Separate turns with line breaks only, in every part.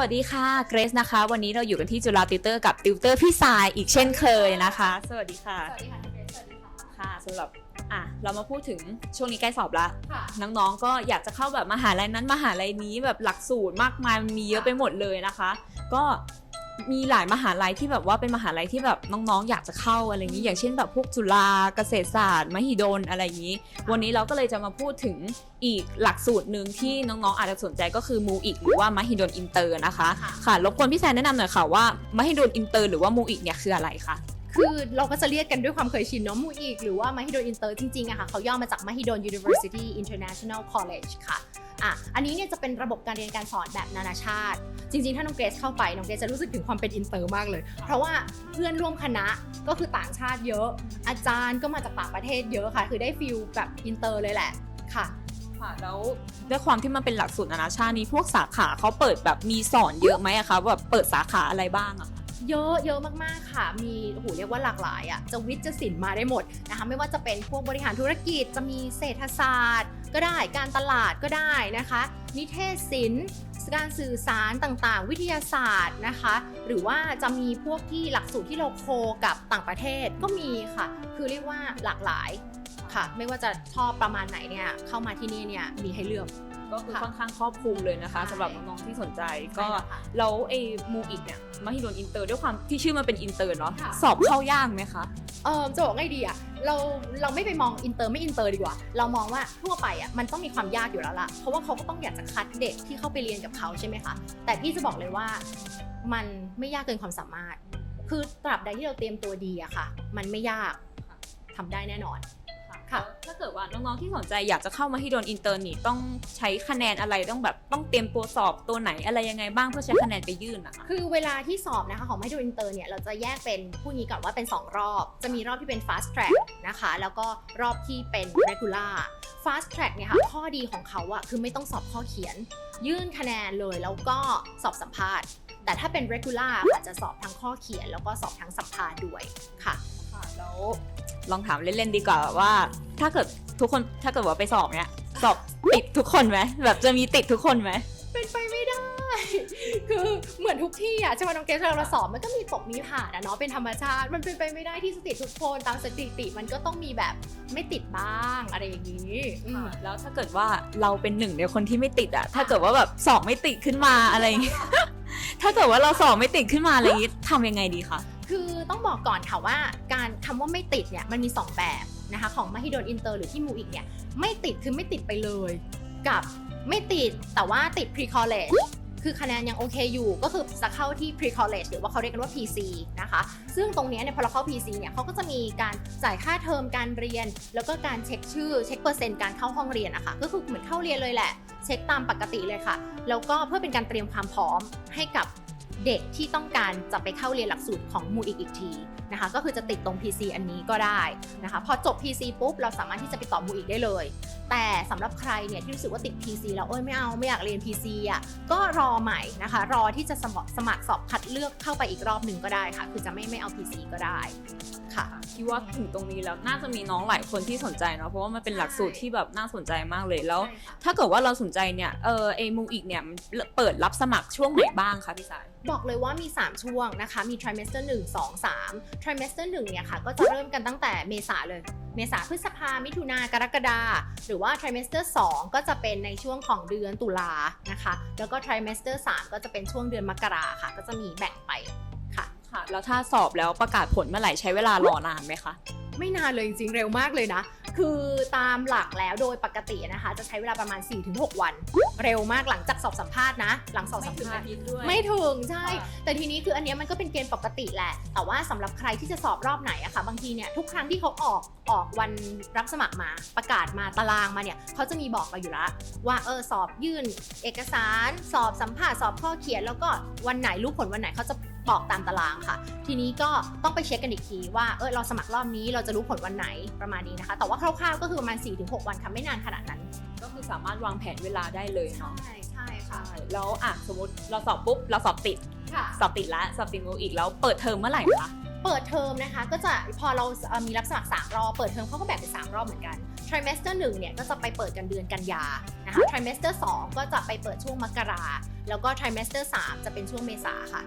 วัสดีค่ะเกรซนะคะ วันนี้เราอยู่กันที่จุฬาติวเตอร์กับติวเตอร์พี่สายอีกเช่นเคยนะคะ สวัสดีค่ะ
สวัสดีค่ะน้องเกรซสวัสดีค่ะ
ค่ะสำหรับอะเรามาพูดถึงช่วงนี้ใกล้สอบละ
ค่ะ
น้องๆก็อยากจะเข้าแบบมหาลัยนั้นมหาลัยนี้แบบหลักสูตรมากมายมีเยอะไปหมดเลยนะคะ ก็ มีหลายมหาลัยที่แบบว่าเป็นมหาลัยที่แบบน้องๆ อยากจะเข้าอะไรอย่างนี้ อย่างเช่นแบบพวกจุฬาเกษตรศาสตร์ มหิดลอะไรอย่างนี้ วันนี้เราก็เลยจะมาพูดถึงอีกหลักสูตรหนึ่งที่น้องๆ อาจจะสนใจก็คือมูอีกหรือว่ามหิดลอินเตอร์นะคะ
ค่ะ
รบกวนพี่แซนแนะนำหน่อยค่ะว่ามหิดลอินเตอร์หรือว่ามูอีกเนี่ยคืออะไรคะ
คือเราก็จะเรียกกันด้วยความเคยชินเนาะมูอีกหรือว่ามหิดลอินเตอร์จริงๆอะค่ะเขาย่อมาจากมหิดล University International College ค่ะ อะอันนี้เนี่ยจะเป็นระบบการเรียนการสอนแบบนานาชาติ จริงๆ ถ้าน้องเกรซเข้าไปน้องเกรซจะรู้สึกถึงความเป็นอินเตอร์มากเลย เพราะว่าเพื่อนร่วมคณะก็คือต่างชาติเยอะ อาจารย์ก็มาจากต่างประเทศเยอะค่ะ คือได้ฟิลแบบอินเตอร์เลยแหละค่ะ
ค่ะแล้วด้วยความที่มันเป็นหลักสูตรนานาชาตินี้พวกสาขาเขาเปิดแบบมีสอนเยอะไหมอะคะแบบเปิดสาขาอะไรบ้างอะคะ
เยอะเยอะมากๆค่ะ มีโอ้โหเรียกว่าหลากหลายอะจะวิทย์จะศิลป์มาได้หมดนะคะไม่ว่าจะเป็นพวกบริหารธุรกิจจะมีเศรษฐศาสตร์ ก็ได้ การตลาดก็ได้นะคะ นิเทศศิลป์การสื่อสารต่างๆ วิทยาศาสตร์นะคะ หรือว่าจะมีพวกที่หลักสูตรที่เราโคกับต่างประเทศก็มีค่ะ คือเรียกว่าหลากหลายค่ะ ไม่ว่าจะชอบประมาณไหนเนี่ยเข้ามาที่นี่เนี่ยมีให้เลือก
ก็คือ
ค่ะ
ค่อนข้างครอบคลุมเลยนะคะ
ใช่
สำหรับน้องๆที่สนใจก็
ใช่แล้วค่ะ
แล้วไอ้มูอีกเนี่ยมหิดลอินเตอร์ด้วยความที่ชื่อมันเป็นอินเตอร์เนาะ
ค่ะ
สอบเข้ายากไหมคะ
เออจะบอกไงดีอะเราเราไม่ไปมองอินเตอร์ไม่อินเตอร์ดีกว่า เรามองว่าทั่วไปอะมันต้องมีความยากอยู่แล้วล่ะ เพราะว่าเขาก็ต้องอยากจะคัดเด็กที่เข้าไปเรียนกับเขาใช่ไหมคะ แต่พี่จะบอกเลยว่ามันไม่ยากเกินความสามารถ คือตราบใดที่เราเตรียมตัวดีอะค่ะ มันไม่ยากทำได้แน่นอน ค่ะ
ถ้าเกิดว่าน้องๆที่สนใจอยากจะเข้ามาที่โดนอินเตอร์นี่ต้องใช้คะแนนอะไรต้องแบบต้องเตรียมตัวสอบตัวไหนอะไรยังไงบ้างเพื่อใช้คะแนนไปยื่นนะคะ
คือเวลาที่สอบนะคะของไมโดอินเตอร์เนี่ยเราจะแยกเป็นพูดงี้ก่อนว่าเป็น 2 รอบ จะมีรอบที่เป็น fast track นะคะ แล้วก็รอบที่เป็น regular fast track เนี่ยค่ะข้อดีของเขาอะคือไม่ต้องสอบข้อเขียน ยื่นคะแนนเลยแล้วก็สอบสัมภาษณ์ แต่ถ้าเป็น regular ค่ะจะสอบทั้งข้อเขียน แล้วก็สอบทั้งสัมภาษณ์ด้วยค่ะ
ค่ะแล้ว ลองถามเล่นๆดีกว่าว่า ถ้าเกิดทุกคนถ้าเกิดว่าไปสอบเนี่ยสอบติดทุกคนไหมแบบจะมีติดทุกคนไหม
เป็นไปไม่ได้ คือเหมือนทุกที่อะใช่ไหมน้องเกสเราเราสอบมันก็มีตกมีผ่านอะเนาะเป็นธรรมชาติ มันเป็นไปไม่ได้ที่จะติดทุกคนตามสถิติมันก็ต้องมีแบบไม่ติดบ้างอะไรอย่างนี้อืม
แล้วถ้าเกิดว่าเราเป็นหนึ่งในคนที่ไม่ติดอะถ้าเกิดว่าแบบสอบไม่ติดขึ้นมาอะไรอย่างงี้ถ้าเกิดว่าเราสอบไม่ติดขึ้นมาอะไรอย่างงี้ทำยังไงดีคะ
คือต้องบอกก่อนค่ะว่าการคำว่าไม่ติดเนี่ยมันมี 2 แบบนะคะของมหิดลอินเตอร์หรือที่มูอีกเนี่ยไม่ติดคือไม่ติดไปเลย กับไม่ติดแต่ว่าติด pre college คือคะแนนยังโอเคอยู่ก็คือจะเข้าที่ pre college หรือว่าเขาเรียกกันว่า PC นะคะ ซึ่งตรงนี้เนี่ยพอเราเข้า PC เนี่ยเขาก็จะมีการจ่ายค่าเทอมการเรียน แล้วก็การเช็คชื่อเช็คเปอร์เซ็นต์การเข้าห้องเรียนนะคะก็คือเหมือนเข้าเรียนเลยแหละ เช็คตามปกติเลยค่ะ แล้วก็เพื่อเป็นการเตรียมความพร้อมให้กับ เด็กที่ต้องการจะไปเข้าเรียนหลักสูตรของมูอีกอีกทีนะคะก็คือจะติดตรง PC อันนี้ก็ได้นะคะพอจบ PC ปุ๊บเราสามารถที่จะไปต่อมูอีกได้เลย แต่สำหรับใครเนี่ยที่รู้สึกว่าติด PC แล้วเอ้ยไม่เอาไม่อยากเรียน PC อะก็รอใหม่นะคะรอที่จะสมัครสมัครสอบคัดเลือกเข้าไปอีกรอบหนึ่งก็ได้ค่ะ คือจะไม่ไม่เอา PC ก็ได้ ค่ะ
คิดว่าถึงตรงนี้แล้วน่าจะมีน้องหลายคนที่สนใจเนาะเพราะว่ามันเป็นหลักสูตรที่แบบน่าสนใจมากเลยแล้ว
ใช่ค่ะ
ถ้าเกิดว่าเราสนใจเนี่ยเออเอมูอีกเนี่ยมันเปิดรับสมัครช่วงไหนบ้างคะพี่สาย
บอกเลยว่ามี 3 ช่วงนะคะ มี trimester 1 2 3 trimester 1เนี่ยค่ะก็จะเริ่มกันตั้งแต่เมษาเลย เมษาพฤษภา มิถุนากรกฎาหรือว่า trimester 2 ก็จะเป็นในช่วงของเดือนตุลานะคะ แล้วก็ trimester 3 ก็จะเป็นช่วงเดือนมกราค่ะ ก็จะมีแบ่งไป ค่ะ
ค่ะ แล้วถ้าสอบแล้วประกาศผลเมื่อไหร่ใช้เวลารอนานไหมคะ
ไม่นานเลยจริงๆเร็วมากเลยนะ คือตามหลักแล้วโดยปกตินะคะ จะใช้เวลาประมาณ 4-6 วัน เร็วมากหลังจากสอบสัมภาษณ์นะ หลังสอบสัมภาษณ์ ไม่ถึงใช่ แต่ทีนี้คืออันเนี้ยมันก็เป็นเกณฑ์ปกติแหละ แต่ว่าสำหรับใครที่จะสอบรอบไหนอะค่ะ บางทีเนี่ยทุกครั้งที่เขาออกออกวันรับสมัครมาประกาศมาตารางมาเนี่ยเขาจะมีบอกเราอยู่แล้วว่าเออสอบยื่น เอกสาร สอบสัมภาษณ์สอบข้อเขียน แล้วก็วันไหนรู้ผลวันไหนเขาจะ บอกตามตารางค่ะ ทีนี้ก็ต้องไปเช็คกันอีกทีว่าเออเราสมัครรอบนี้เราจะรู้ผลวันไหนประมาณนี้นะคะ แต่ว่าคร่าวๆก็คือประมาณ 4-6 วันค่ะไม่นานขนาดนั้น
ก็คือสามารถวางแผนเวลาได้เลยเนาะ
ใช่ใช่ค่ะ
ใช่แล้วอะสมมติเราสอบปุ๊บเราสอบติด
ค่ะ
สอบติดแล้วสอบติดมูอีกแล้วเปิดเทอมเมื่อไหร่คะ
เปิดเทอมนะคะก็จะพอเราเอ่อมีรับสมัคร3รอบเปิดเทอมเขาก็แบ่งเป็น3รอบเหมือนกัน trimester 1เนี่ยก็จะไปเปิดกันเดือนกันยานะคะ trimester 2ก็จะไปเปิดช่วงมกราแล้วก็ trimester 3จะเป็นช่วงเมษาค่ะ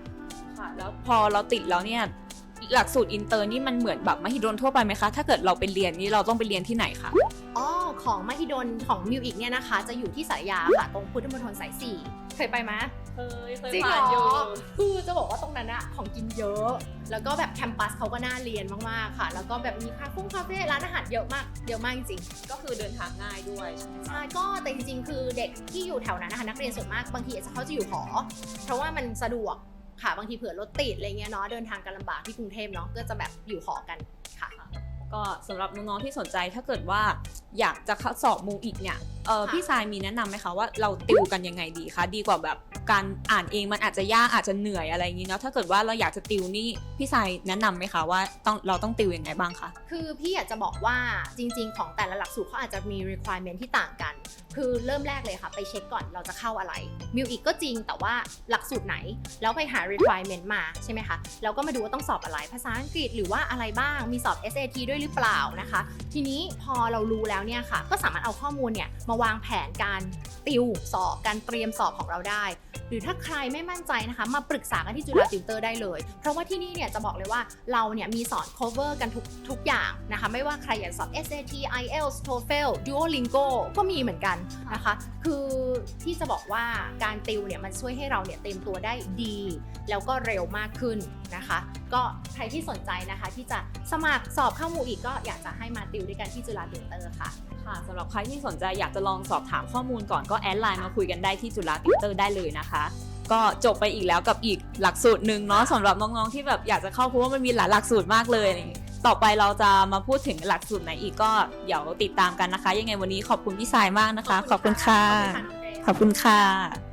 ค่ะ แล้วพอเราติดแล้วเนี่ยหลักสูตรอินเตอร์นี่มันเหมือนแบบมหิดลทั่วไปไหมคะ ถ้าเกิดเราไปเรียนนี่เราต้องไปเรียนที่ไหนคะ
อ๋อ ของมหิดลของมิวอีกเนี่ยนะคะ จะอยู่ที่สารยาค่ะ ตรงพุทธมณฑลสาย4เคยไปไหม
เคยเคย
จริง
ผ่าน
เห
อ
ร
ยู่
อคือจะบอกว่าตรงนั้นอะของกินเยอะ แล้วก็แบบแคมปัสเขาก็น่าเรียนมากๆค่ะ แล้วก็แบบมีคาเฟ่คาเฟ่ร้านอาหารเยอะมากเยอะมากจริง
ก็คือเดินทางง่ายด้วย
ๆใช่ก็แต่จริงๆ คือเด็กที่อยู่แถวนั้นนะคะนักเรียนส่วนมากบางทีอาจจะเขาจะอยู่หอเพราะว่ามันสะดวก ค่ะ บางทีเผื่อรถติดอะไรเงี้ยเนาะเดินทางกันลำบากที่กรุงเทพเนาะก็จะแบบอยู่หอกันค่ะ
ก็สำหรับน้องๆที่สนใจถ้าเกิดว่าอยากจะเข้าสอบมูอีกเนี่ยเออ
ค่ะ
พี่สายมีแนะนำไหมคะว่าเราติวกันยังไงดีคะดีกว่าแบบการอ่านเองมันอาจจะยากอาจจะเหนื่อยอะไรอย่างนี้เนาะถ้าเกิดว่าเราอยากจะติวนี่พี่สายแนะนำไหมคะว่าต้องเราต้องติวยังไงบ้างคะ
คือพี่อยากจะบอกว่าจริง ๆ ของแต่ละหลักสูตรเขาอาจจะมี requirement ที่ต่างกัน คือเริ่มแรกเลยค่ะ ไปเช็คก่อนเราจะเข้าอะไรมิวอีกก็จริงแต่ว่าหลักสูตรไหน แล้วไปหา requirement มาใช่ไหมคะแล้วก็มาดูว่าต้องสอบอะไรภาษาอังกฤษหรือว่าอะไรบ้างมีสอบ SAT ด้วยหรือเปล่านะคะ ทีนี้พอเรารู้แล้วเนี่ยค่ะ ก็สามารถเอาข้อมูลเนี่ยมาวางแผนการติวสอบการเตรียมสอบของเราได้ หรือถ้าใครไม่มั่นใจนะคะ มาปรึกษากันที่จุฬาติวเตอร์ได้เลย เพราะว่าที่นี่เนี่ยจะบอกเลยว่าเราเนี่ยมีสอน cover กันทุกทุกอย่างนะคะ ไม่ว่าใครอยากสอบ SAT IELTS TOEFL Duolingo ก็มีเหมือนกันนะคะ คือที่จะบอกว่าการติวเนี่ยมันช่วยให้เราเนี่ยเตรียมตัวได้ดี แล้วก็เร็วมากขึ้นนะคะ ก็ใครที่สนใจนะคะ ที่จะสมัครสอบเข้าหมูอีกก็อยากจะให้มาติวด้วยกันที่จุฬาติวเตอร์ค่ะ
ค่ะสำหรับใครที่สนใจอยากจะลองสอบถามข้อมูลก่อนก็แอดไลน์มาคุยกันได้ที่จุฬาติวเตอร์ได้เลยนะคะก็จบไปอีกแล้วกับอีกหลักสูตรหนึ่งเนาะสำหรับน้องๆที่แบบอยากจะเข้าเพราะว่ามันมีหลายหลักสูตรมากเลยอะไรอย่างงี้ต่อไปเราจะมาพูดถึงหลักสูตรไหนอีกก็เดี๋ยวติดตามกันนะคะ ยังไงวันนี้ขอบคุณพี่สายมากนะคะ ขอบคุณค่ะ
ขอบคุณค่ะน้องเกรซ
ขอบคุณค่ะ